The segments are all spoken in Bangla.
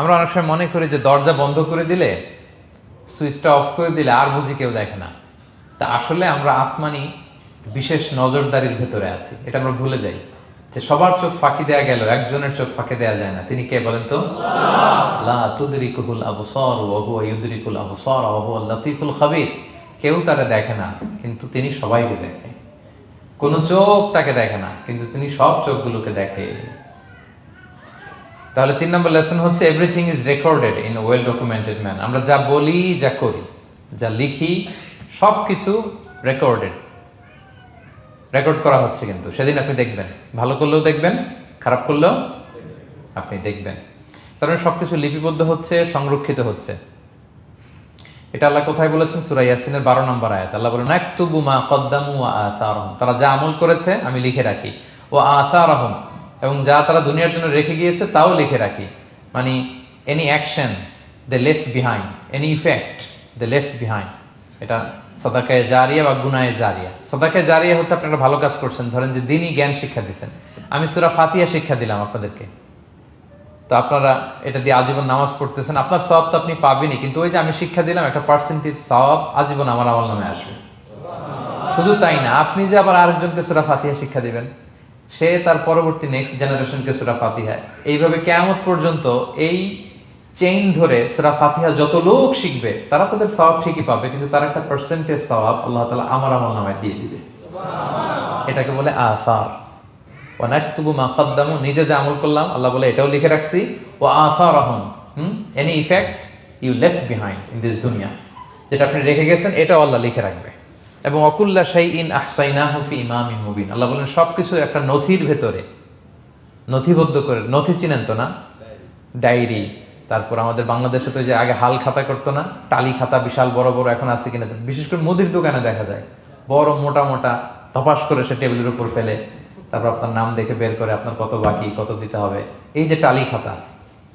আমরা অনেক সময় মনে করি যে দরজা বন্ধ করে দিলে, সুইচটা অফ করে দিলে আর বুঝি কেউ দেখে না। তা আসলে আমরা আসমানি বিশেষ নজরদারির ভেতরে আছি। এটা আমরা ভুলে যাই। যে সবার চোখ ফাঁকি দেয়া গেল, একজনের চোখ ফাঁকি দেয়া যায় না। তিনি কে বলেন তো? কেউ তারা দেখে না, কিন্তু তিনি সবাইকে দেখে। কোন চোখ তাকে দেখে না, কিন্তু তিনি সব চোখগুলোকে দেখে। তাহলে তিন নম্বর লেসন হচ্ছে everything is recorded in well documented man আমরা যা বলি, যা করি, যা লিখি সব কিছু রেকর্ডেড রেকর্ড করা হচ্ছে কিন্তু। সেদিন আপনি দেখবেন। ভালো করলেও দেখবেন, খারাপ করলেও আপনি দেখবেন। কারণ সবকিছু লিপিবদ্ধ হচ্ছে, সংরক্ষিত হচ্ছে। এটা আল্লাহ কোথায় বলেছেন? সুরাই ইয়াসিনের বারো নম্বর আয়াত। আল্লাহ বলেন একতুবু মা কদ্দামু আসারহম। তারা যা আমল করেছে, আমি লিখে রাখি। ও আসারহম। এবং যা তারা দুনিয়ার জন্য রেখে গিয়েছে, তাও লিখে রাখি। মানে any action the left behind any effect they left behind এটা সদাকায় জারিয়া বা গুনায় জারিয়া। সদাকায় জারিয়া হচ্ছে আপনারা ভালো কাজ করছেন। ধরেন যে দিনই জ্ঞান শিক্ষা দিচ্ছেন আমি সুরা ফাতিয়া শিক্ষা দিলাম আপনাদেরকে। তো আপনারা এটা দিয়ে আজীবন নামাজ পড়তেছেন। আপনার সব তো আপনি পাবেনই, কিন্তু ওই যে আমি শিক্ষা দিলাম, একটা পার্সেন্টেজ সব আজীবন আমার আমল নামে আসবে। শুধু তাই না, আপনি যে আবার আরেকজনকে সুরা ফাতিহা শিক্ষা দিবেন। সে তার পরবর্তী নেক্সট জেনারেশনকে সুরা ফাতিহা। এইভাবে কেমন পর্যন্ত এই চেইন ধরে সুরা ফাতিহা যত লোক শিখবে, তারা তাদের সওয়াব ঠিকই পাবে, কিন্তু তার একটা পার্সেন্টেজ সওয়াব আল্লাহ তালা আমার আমল নামায় দিয়ে দিবে। এটাকে বলে আসার। ওয়ানাকতুবু মা কদ্দামু, নিজে যে আমল করলাম, আল্লাহ বলে, এটাও লিখে রাখছি। ও আসারহম, হুম? Any effect you left behind in this দুনিয়া। যেটা আপনি রেখে গেছেন, এটাও আল্লাহ লিখে রাখবে। এবং অকুল্লা শাই ইন আহসাইনাহু ফি ইমামিন মুবিন। আল্লাহ বলেন, সবকিছু একটা নথির ভেতরে। নথিবদ্ধ করে, নথি চিনেন তো না? ডায়েরি। তারপর আমাদের বাংলাদেশে তো যে আগে হাল খাতা করতো না, টালি খাতা বিশাল বড় বড় এখন আছে কিনা, বিশেষ করে মুদির দোকানে দেখা যায়। বড় মোটা মোটা তপাস করে সে টেবিলের উপর ফেলে, তারপর আপনার নাম দেখে বের করে আপনার কত বাকি, কত দিতে হবে। এই যে টালি খাতা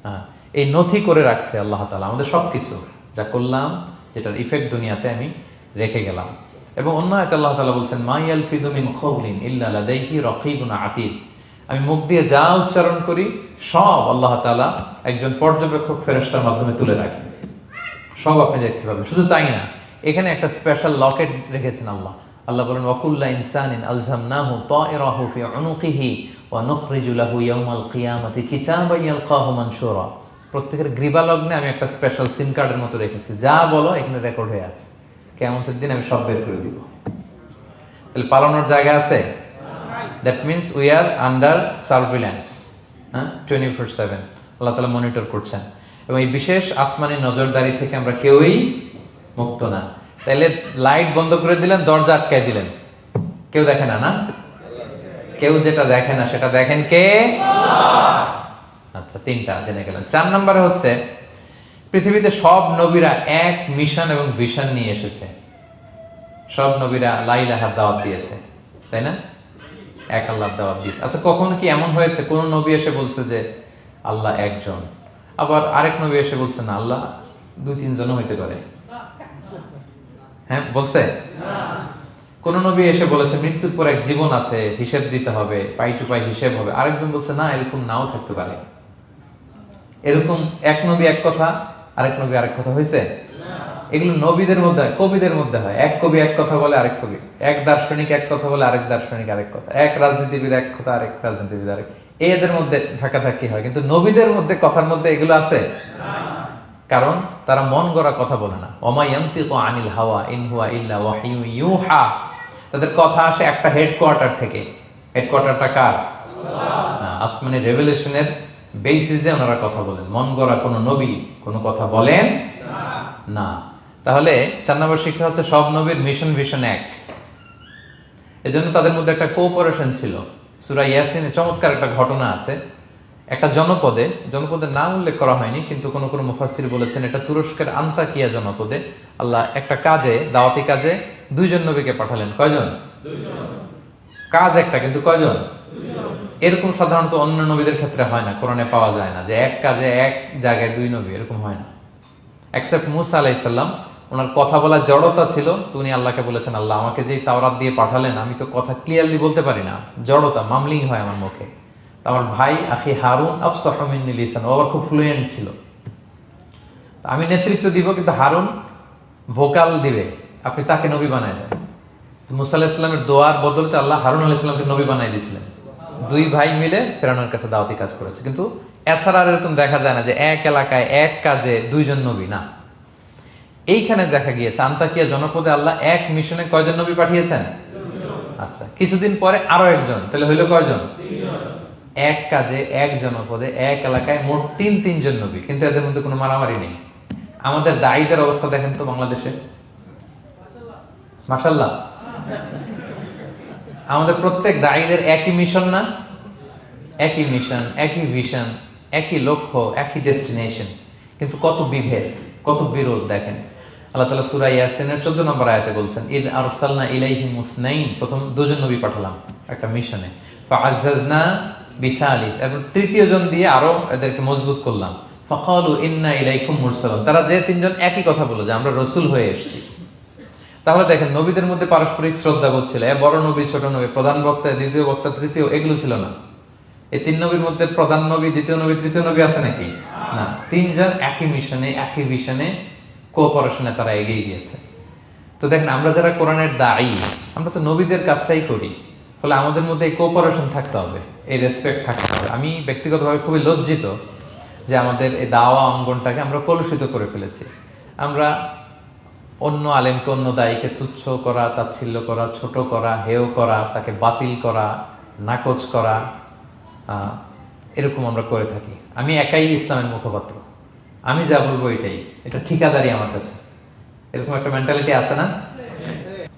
হ্যাঁ এই নথি করে রাখছে আল্লাহ তালা আমাদের সবকিছু। যা করলাম, যেটার ইফেক্ট দুনিয়াতে আমি রেখে গেলাম। এবং অন্য আয়তে আল্লাহ তালা বলছেন মাইয়াল ফিদুমিন খৌলিন ইল্লা লাদাইহি রকিবুন আমি মুখ দিয়ে যা উচ্চারণ করি, সব আল্লাহ তালা একজন পর্যবেক্ষক ফেরেস্তার মাধ্যমে তুলে রাখেন সব আপনি দেখতে পাবেন। শুধু তাই না, এখানে একটা স্পেশাল লকেট রেখেছেন আল্লাহ। আল্লাহ বলেন, ওয়াকুল্লা ইনসানিন আলজামনাহু তায়রাহু ফি উনুকিহি ওয়া নুখরিজু লাহু ইয়াউমাল কিয়ামাতি কিতাবান ইয়ালকাহু মানশুরা। প্রত্যেকের গ্রীবালগ্নে আমি একটা স্পেশাল সিম কার্ডের মতো রেখেছি। যা বলো, এখানে রেকর্ড হয়ে আছে। কেমতের দিন আমি সব বের করে দিব। তাহলে পালানোর জায়গা আছে? That means we are under surveillance হ্যাঁ? টোয়েন্টি ফোর সেভেন আল্লাহ তালা মনিটর করছেন। এবং এই বিশেষ আসমানি নজরদারি থেকে আমরা কেউই মুক্ত না। তাইলে লাইট বন্ধ করে দিলেন, দরজা আটকায় দিলেন। কেউ দেখে না না? কেউ যেটা দেখে না, সেটা দেখেন কে? আচ্ছা তিনটা জেনে গেলেন চার নম্বরে হচ্ছে পৃথিবীতে সব নবীরা এক মিশন এবং ভিশন নিয়ে এসেছে। সব নবীরা লাইলাহার দাওয়াত দিয়েছে, তাই না? এক আল্লাহ দাওয়াত দিতে আচ্ছা কখন কি এমন হয়েছে? কোন নবী এসে বলছে যে আল্লাহ একজন। আবার আরেক নবী এসে বলছে, না, আল্লাহ দুই তিনজনও হইতে পারে। হ্যাঁ বলছে? কোন নবী এসে বলেছে, মৃত্যুর পর এক জীবন আছে, হিসেব দিতে হবে, পাই টু পাই হিসেব হবে। আরেকজন বলছে, না, এরকম নাও থাকতে পারে। এরকম এক নবী এক কথা আরেক নবী আরেক কথা হয়েছে? এগুলো নবীদের মধ্যে হয়, কবিদের মধ্যে হয়। এক কবি এক কথা বলে আরেক কবি। এক দার্শনিক এক কথা বলে আরেক দার্শনিক আরেক কথা। এক রাজনীতিবিদ এক কথা, আরেক রাজনীতিবিদ আরেক। এদের মধ্যে ধাক্কাধাক্কি হয়। কিন্তু নবীদের মধ্যে কথার মধ্যে এগুলো আছে? কারণ তারা মন গড়া কথা বলে না। অমায়ান্তিক আনিল হাওয়া ইন হুয়া ইল্লা ইউহা। তাদের কথা আসে একটা হেডকোয়ার্টার থেকে। হেডকোয়ার্টারটা কার? আসমানি রেভলিউশনের বেসিসে ওনারা কথা বলেন। মন গড়া কোনো নবী কোনো কথা বলেন না। তাহলে চার নম্বর শিক্ষা হচ্ছে সব নবীর মিশন ভিশন এক। এজন্য তাদের মধ্যে একটা কোঅপারেশন ছিল। সুরা ইয়াসিনে চমৎকার একটা ঘটনা আছে। একটা জনপদে, জনপদের নাম উল্লেখ করা হয়নি, কিন্তু কোনো কোনো মুফাসির বলেছেন এটা তুরস্কের আন্তাকিয়া জনপদে। আল্লাহ একটা কাজে, দাওয়াতি কাজে দুইজন নবীকে পাঠালেন। কয়জন? কাজ একটা, কিন্তু কয়জন? এরকম সাধারণত অন্য নবীদের ক্ষেত্রে হয় না, কোরআনে পাওয়া যায় না যে এক কাজে এক জায়গায় দুই নবী, এরকম হয় না। অ্যাকসেপ্ট মুসা আলাইসাল্লাম ওনার কথা বলার জড়তা ছিল, তো উনি আল্লাহকে বলেছেন, আল্লাহ আমাকে যেই তাওরাত দিয়ে পাঠালেন, আমি তো কথা ক্লিয়ারলি বলতে পারি না। জড়তা, মামলিং হয় আমার মুখে। আমার ভাই আখি হারুন আফসাহমিন ইসান ও আবার খুব ফ্লুয়েন্ট ছিল। আমি নেতৃত্ব দিব, কিন্তু হারুন ভোকাল দিবে। আপনি তাকে নবী বানায় দেন। মুসা দোয়ার বদলতে আল্লাহ হারুন আলাহ ইসলামকে নবী বানাই দিয়েছিলেন। দুই ভাই মিলে ফেরানোর কাছে দাওয়াতি কাজ করেছে। কিন্তু এছাড়া আর এরকম দেখা যায় না যে এক এলাকায় এক কাজে দুইজন নবী, না। এইখানে দেখা গিয়েছে, আন্তাকিয়া জনপদে আল্লাহ এক মিশনে কয়জন নবী পাঠিয়েছেন? আচ্ছা কিছুদিন পরে আরও একজন, তাহলে হইল কয়জন? এক কাজে, এক জনপদে, এক এলাকায় মোট তিন, তিনজন নবী। কিন্তু এদের মধ্যে কোনো মারামারি নেই। আমাদের দায়ীদের অবস্থা দেখেন তো বাংলাদেশে। মাসাল্লাহ আমাদের প্রত্যেক দায়ীদের একই মিশন না? একই মিশন একই ভিশন একই লক্ষ্য, একই ডেস্টিনেশন কিন্তু কত বিভেদ, কত বিরোধ দেখেন। আল্লাহ তালা সুরা ইয়াসিনের চোদ্দ নম্বর আয়াতে বলছেন ঈদ আরসালনা ইলাইহি মুসনাইন প্রথম দুজন নবী পাঠালাম একটা মিশনে ফাআজ্জাজনা বিসালি এবং তৃতীয় জন দিয়ে আরও এদেরকে মজবুত করলাম। ফাকালু ইন্না ইলাইকুম মুরসালুন। তারা যে তিনজন একই কথা বলল যে আমরা রসুল হয়ে এসেছি। তাহলে দেখেন, নবীদের মধ্যে পারস্পরিক শ্রদ্ধা বোধ এ বড় নবী, ছোট নবী, প্রধান বক্তা, দ্বিতীয় বক্তা, তৃতীয়, এগুলো ছিল না। এই তিন নবীর মধ্যে প্রধান নবী, দ্বিতীয় নবী, তৃতীয় নবী আছে নাকি? না। তিনজন একই মিশনে, একই ভিশনে কোঅপারেশনে তারা এগিয়ে গিয়েছে। তো দেখেন, আমরা যারা কোরআনের দায়ী, আমরা তো নবীদের কাজটাই করি। ফলে আমাদের মধ্যে এই কোঅপারেশন থাকতে হবে, এই রেসপেক্ট থাকতে হবে। আমি ব্যক্তিগতভাবে খুবই লজ্জিত যে আমাদের এই দাওয়া অঙ্গনটাকে আমরা কলুষিত করে ফেলেছি। আমরা অন্য আলেমকে অন্য দায়ীকে তুচ্ছ করা, তাচ্ছিল্য করা, ছোট করা, হেয় করা, তাকে বাতিল করা, নাকচ করা এরকম আমরা করে থাকি। আমি একাই ইসলামের মুখপাত্র। আমি যা বলব এটাই। এটা ঠিকাদারি আমার কাছে। এরকম একটা মেন্টালিটি আছে না?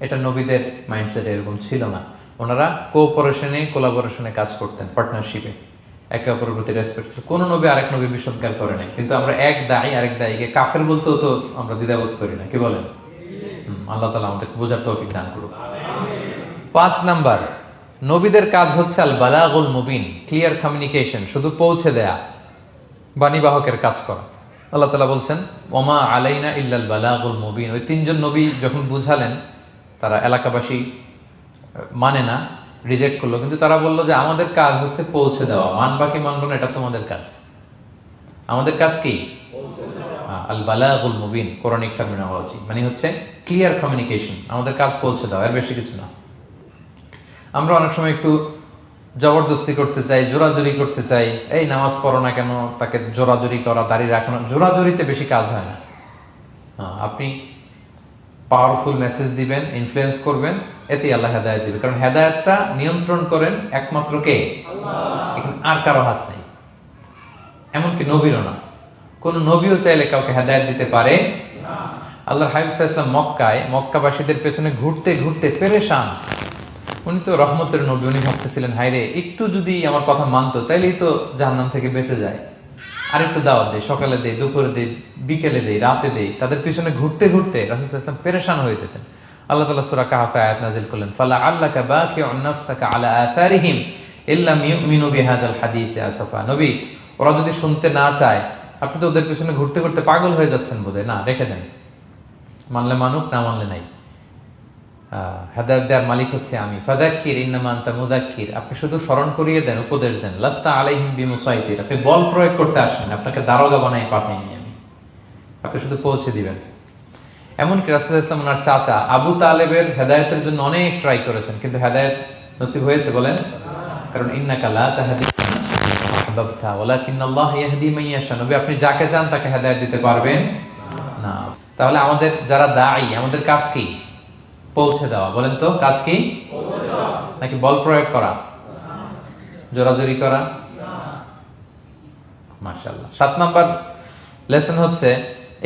এটা নবীদের মাইন্ডসেট এরকম ছিল না। ওনারা কোঅপারেশনে কোলাবোরেশনে কাজ করতেন পার্টনারশিপে একে অপরের প্রতি রেসপেক্ট কোনো নবী আরেক নবীর বিষদগার করে নাই। কিন্তু আমরা এক দায়ী, আরেক দায়ীকে কাফের বলতেও তো আমরা দ্বিধাবোধ করি না। কি বলেন? আল্লাহ তালা আমাদের বোঝার তৌফিক দান করুক। পাঁচ নাম্বার, নবীদের কাজ হচ্ছে আল বালাগুল মুবিন ক্লিয়ার কমিউনিকেশন শুধু পৌঁছে দেয়া, বাণীবাহকের কাজ করা। আল্লাহ তালা বলছেন, ওমা আলাইনা ইল্লাল বালাগুল মুবিন। ওই তিনজন নবী যখন বুঝালেন, তারা এলাকাবাসী মানে না। রিজেক্ট করল। কিন্তু তারা বলল যে, আমাদের কাজ হচ্ছে পৌঁছে দেওয়া। মানবা কি মানবো না, এটা তোমাদের কাজ। আমাদের কাজ কি? আল বালাগুল মুবিন, কোরআনিক টার্মিনোলজি মানে হচ্ছে ক্লিয়ার কমিউনিকেশন আমাদের কাজ পৌঁছে দেওয়া, এর বেশি কিছু না। আমরা অনেক সময় একটু জবরদস্তি করতে চাই, জোরাজুরি করতে চাই। এই নামাজ পড়ো না কেন? তাকে জোরাজুরি করা দাঁড়িয়ে রাখানো জোরাজুরিতে বেশি কাজ হয় না। আপনি পাওয়ারফুল মেসেজ দিবেন ইনফ্লুয়েন্স করবেন এতেই আল্লাহ হেদায়ত দিবে। কারণ হেদায়তটা নিয়ন্ত্রণ করেন একমাত্র কে? এখানে আর কারও হাত নেই। এমনকি নবীরও না। কোন নবীও চাইলে কাউকে হেদায়ত দিতে পারে আল্লাহ হাবিব ইসলাম মক্কায় মক্কাবাসীদের পেছনে ঘুরতে ঘুরতে পেরেশান। উনি তো রহমতের নবী উনি ভাবতেছিলেন হাইরে একটু যদি আমার কথা মানতো তাইলেই তো জাহান্নাম থেকে বেঁচে যায়। আর একটু দাওয়াত দেয় সকালে দেয় দুপুরে দেয় বিকেলে দেয় রাতে দেয় তাদের পিছনে ঘুরতে ঘুরতে রাসুল ইসলাম পেরেশান হয়ে যেতেন। আল্লাহ তাআলা সূরা কাহাফে আয়াত নাজিল করলেন, ফালা আল্লাহ আল্লাকা বাকিউন নাফসাকা আলা আসারিহিম ইল্লাম ইউমিনু বিহাদাল হাদিস আসাফা নবী। ওরা যদি শুনতে না চায়, আপনি তো ওদের পিছনে ঘুরতে ঘুরতে পাগল হয়ে যাচ্ছেন বোধহয়। না, রেখে দেন। মানলে মানুক, না মানলে নাই। হেদায়ত দেওয়ার মালিক হচ্ছে আমি। ফাদাক্কির ইন্নামা আনতা মুদাক্কির আপনি শুধু স্মরণ করিয়ে দেন, উপদেশ দেন। লাস্তা আলাইহিম বিমুসাইতির। আপনি বল প্রয়োগ করতে আসেন, আপনাকে দারোগা বানাই পাঠাইনি আমি। আপনি শুধু পৌঁছে দিবেন। এমনকি রাসুল ইসলাম ওনার চাচা আবু তালেবের হেদায়তের জন্য অনেক ট্রাই করেছেন, কিন্তু হেদায়ত নসিব হয়েছে বলেন? কারণ ইন্নাকা লা তাহদি আপনি যাকে চান তাকে হেদায়েত দিতে পারবেন না। তাহলে আমাদের যারা দায়ী, আমাদের কাজ কি? পৌঁছে দেওয়া। বলেন তো, কাজ কি? নাকি বল প্রয়োগ করা? জোরাজোরি করা? মাশাআল্লাহ। সাত নাম্বার লেসন হচ্ছে,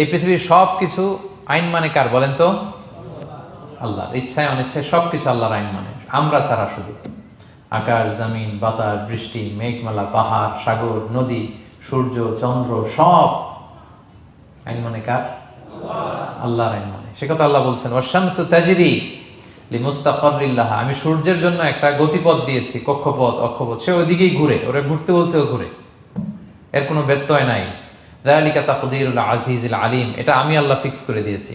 এই পৃথিবীর সব কিছু আইন মানে কার? বলেন তো আল্লাহ ইচ্ছায় অনিচ্ছায় সবকিছু আল্লাহর আইন মানে। আমরা ছাড়া শুধু। আকাশ, জমিন, বাতাস, বৃষ্টি, মেঘমালা, পাহাড়, সাগর, নদী, সূর্য, চন্দ্র, সব আইন মানে কার? আল্লাহর আইন মানে। সে কথা আল্লাহ বলছেন ওয়াশামসু তাজরি লিমুস্তাকরিল্লাহ। আমি সূর্যের জন্য একটা গতিপথ দিয়েছি, কক্ষপথ, অক্ষপথ। সে ওইদিকেই ঘুরে, ওরা ঘুরতে বলছে ও ঘুরে। এর কোনো ব্যত্যয় নাই। যালিকা তাকদীরুল আজিজুল আলিম, এটা আমি আল্লাহ ফিক্স করে দিয়েছি।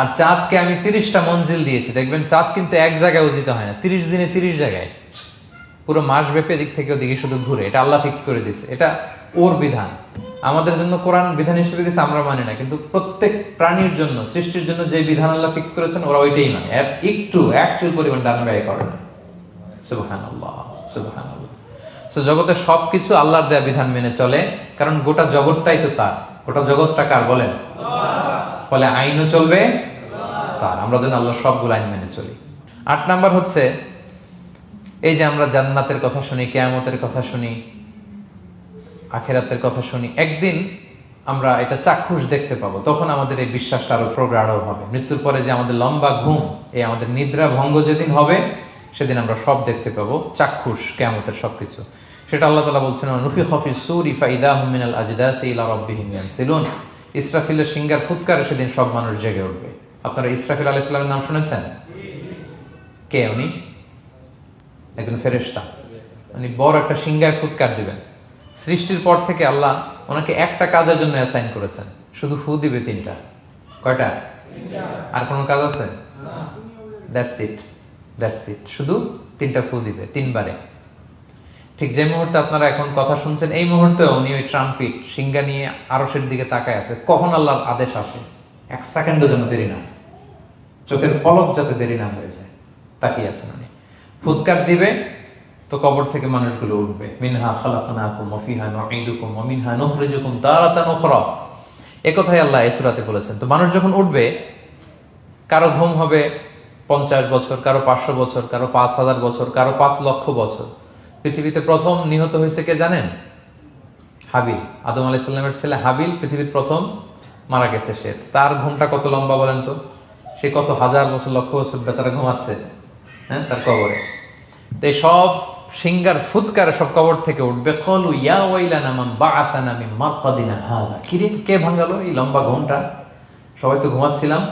আর চাঁদকে আমি তিরিশটা মঞ্জিল দিয়েছি। দেখবেন চাঁদ কিন্তু এক জায়গায় উদিত হয় না, তিরিশ দিনে তিরিশ জায়গায়। পুরো মাস ব্যাপী এদিক থেকে ওদিকে শুধু ঘুরে, এটা আল্লাহ ফিক্স করে দিয়েছে। এটা ওর বিধান। আমাদের জন্য কোরআন বিধান হিসেবে দিছে, আমরা মানি না। কিন্তু প্রত্যেক প্রাণীর জন্য, সৃষ্টির জন্য যে বিধান আল্লাহ ফিক্স করেছেন, ওরা ওইটাই মানে। একটু অ্যাকচুয়াল পরিমাণ ডান ব্যয় করে না। সুবহানাল্লাহ সুবহানাল্লাহ। সো জগতের সবকিছু আল্লাহর দেয়া বিধান মেনে চলে, কারণ গোটা জগৎটাই তো তার। গোটা জগৎটা কার বলেন? ফলে আইনও চলবে তার। আমরা যেন আল্লাহর সবগুলো আইন মেনে চলি। আট নাম্বার হচ্ছে, এই যে আমরা জান্নাতের কথা শুনি, কেয়ামতের কথা শুনি আখেরাতের কথা শুনি, একদিন আমরা এটা চাক্ষুষ দেখতে পাবো। তখন আমাদের এই বিশ্বাসটা আরও প্রগাঢ় হবে। মৃত্যুর পরে যে আমাদের লম্বা ঘুম, এই আমাদের নিদ্রা ভঙ্গ যেদিন হবে, সেদিন আমরা সব দেখতে পাবো, চাক্ষুষ, কেয়ামতের সবকিছু। সেটা আল্লাহ তালা বলছেন নুফি খফি সুর ইফা ইদা হুমিনাল আজদাস ইলা রব্বিহিম ইয়ানসিলুন। ইসরাফিলের সিঙ্গার ফুৎকারে সেদিন সব মানুষ জেগে উঠবে। আপনারা ইসরাফিল আলাইহিস সালামের নাম শুনেছেন? কে উনি? একজন ফেরেশতা। উনি বড় একটা সিংহায় ফুৎকার দিবেন। সৃষ্টির পর থেকে আল্লাহ ওনাকে একটা কাজের জন্য অ্যাসাইন করেছেন। শুধু ফু দিবে তিনটা। কয়টা? আর কোনো কাজ আছে? দ্যাটস ইট দ্যাটস ইট শুধু তিনটা ফু দিবে তিনবারে। ঠিক যে মুহূর্তে আপনারা এখন কথা শুনছেন এই মুহূর্তে উনি ওই ট্রাম্পিট সিংহা নিয়ে আরসের দিকে তাকায় আছে। কখন আল্লাহর আদেশ আসে? এক সেকেন্ডের জন্য দেরি না চোখের পলক যাতে দেরি না হয়ে যায় তাকিয়ে আছেন উনি। ফুৎকার দিবে তো কবর থেকে মানুষগুলো উঠবে। মিনহা খালাকনাকুম ওয়া ফিহা নুঈদুকুম মিনহা এ কথাই আল্লাহ এই বলেছেন। তো মানুষ যখন উঠবে, কারও ঘুম হবে পঞ্চাশ বছর, কারও পাঁচশো বছর, কারও পাঁচ হাজার বছর, কারও পাঁচ লক্ষ বছর। পৃথিবীতে প্রথম নিহত হয়েছে কে জানেন? হাবিল। আদম আলাইসাল্লামের ছেলে হাবিল পৃথিবীর প্রথম মারা গেছে সে। তার ঘুমটা কত লম্বা বলেন তো? সে কত হাজার বছর, লক্ষ বছর বেচারা ঘুমাচ্ছে হ্যাঁ তার কবরে। তো সব সিঙ্গার ফুৎকারে সব কবর থেকে উঠবে। কলু, ইয়া ওয়াইলানা মান বাআসানা মিন মারকাদিনা হাযা। কিরে কে ভাঙালো এই লম্বা ঘুমটা? সবাই তো ঘুমাচ্ছিলাম।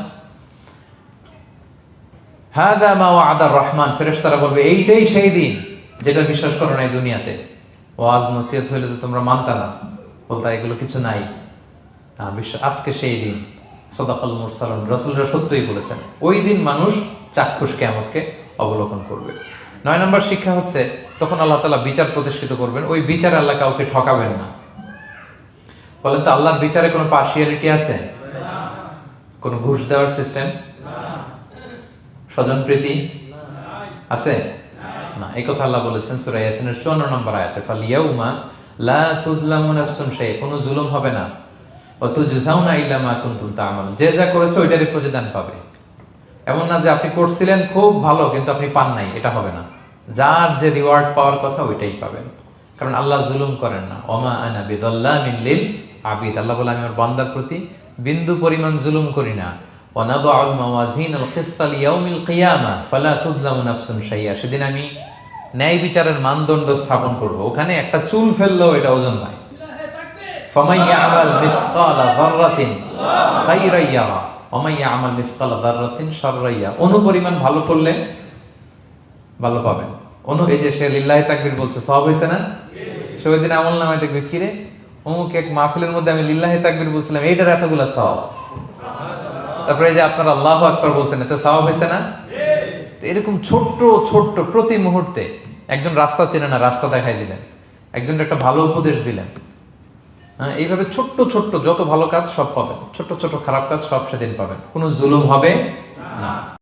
হাদা মা রহমান। ফেরেশতারা বলবে, এইটাই সেই দিন যেটা বিশ্বাস করো না দুনিয়াতে। ওয়াজ নসিহত হইলে তো তোমরা মানতা না। বলতা, এগুলো কিছু নাই। আজকে সেই দিন। সদাকাল মুরসালন। রসুলরা সত্যই বলেছেন, ওই দিন মানুষ চাক্ষুষ কেয়ামতকে অবলোকন করবে। নয় নম্বর শিক্ষা হচ্ছে, তখন আল্লাহ তালা বিচার প্রতিষ্ঠিত করবেন, ওই বিচারে আল্লাহ কাউকে ঠকাবেন না। বলেন তো আল্লাহর বিচারে কোনো পার্সিয়ালিটি আছে? কোনো ঘুষ দেওয়ার সিস্টেম স্বজন প্রীতি? আছে? না, এই কথা আল্লাহ বলেছেন সূরা ইয়াসিনের 54 নম্বর আয়াতে ফাল ইয়াউমা লা তুযলামু কোনো জুলুম হবে না। ওয়া তুজজাউনা ইল্লা মা কুনতুম তা'মালুন যে যা করেছে ওইটারই প্রতিদান পাবে। এমন না যে আপনি করছিলেন খুব ভালো, কিন্তু আপনি পান নাই, এটা হবে না। যার যে রিওয়ার্ড পাওয়ার কথা ওইটাই পাবেন। কারণ আল্লাহ জুলুম করেন না। ওমা আনা বিদল্লাহ মিল্লিল আবিদ। আল্লাহ বলে, আমি আমার বান্দার প্রতি বিন্দু পরিমাণ জুলুম করি না। সেদিন আমি ন্যায় বিচারের মানদণ্ড স্থাপন করব। ওখানে একটা চুল ফেললেও এটা ওজন নাই। ফমাইয়া আমাল মিসকাল যাররাতিন খাইরা অমাইয়া আমার মিসকাল দাররাতিন সর্রাইয়া অনুপরিমাণ ভালো করলে ভালো পাবেন অনু, এই যে সে লিল্লাহ তাকবির বলছে সব হয়েছে না? সে ওই দিন আমল নামায় দেখবে, কি রে? অমুক এক মাহফিলের মধ্যে আমি লিল্লাহ তাকবির বলছিলাম, এইটার এতগুলো সব তারপরে এই যে আপনারা আল্লাহ আকবর বলছেন, এতে সব হয়েছে না? এরকম ছোট্ট ছোট্ট, প্রতি মুহূর্তে একজন রাস্তা চেনে না, রাস্তা দেখাই দিলেন। একজন একটা ভালো উপদেশ দিলেন। হ্যাঁ এইভাবে ছোট্ট ছোট্ট যত ভালো কাজ সব পাবেন। ছোট্ট ছোট খারাপ কাজ সব সেদিন পাবেন। কোনো জুলুম হবে না।